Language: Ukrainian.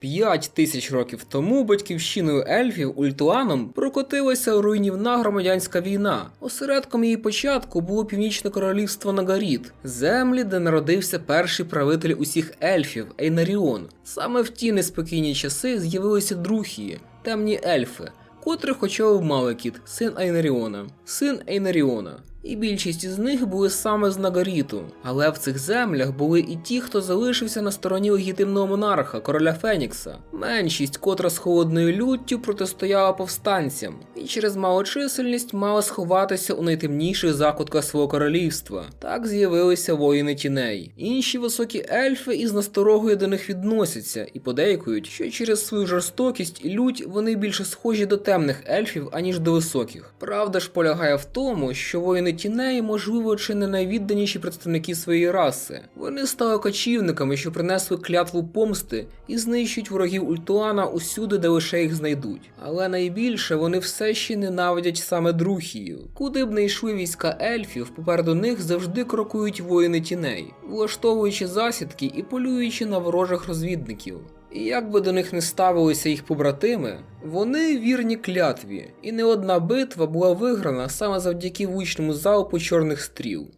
П'ять тисяч років тому батьківщиною ельфів Ультуаном прокотилася руйнівна громадянська війна. Осередком її початку було північне королівство Нагаріт, землі, де народився перший правитель усіх ельфів Ейнаріон. Саме в ті неспокійні часи з'явилися друхії, темні ельфи, котрих очолив Малекіт, син Ейнаріона, син Ейнаріона. І більшість із них були саме з Нагаріту. Але в цих землях були і ті, хто залишився на стороні легітимного монарха, короля Фенікса. Меншість, котра з холодною люттю протистояла повстанцям, і через малочисельність мала сховатися у найтемніших закутках свого королівства. Так з'явилися воїни тіней. Інші високі ельфи із насторогою до них відносяться і подейкують, що через свою жорстокість і лють вони більше схожі до темних ельфів, аніж до високих. Правда ж полягає в тому, що воїни тіней, можливо, чи не найвідданіші представники своєї раси. Вони стали кочівниками, що принесли клятву помсти і знищують ворогів Ультуана усюди, де лише їх знайдуть. Але найбільше вони все ще ненавидять саме Друхію. Куди б не йшли війська ельфів, попереду них завжди крокують воїни тіней, влаштовуючи засідки і полюючи на ворожих розвідників. Як би до них не ставилися їх побратими, вони вірні клятві, і не одна битва була виграна саме завдяки влучному залпу чорних стріл.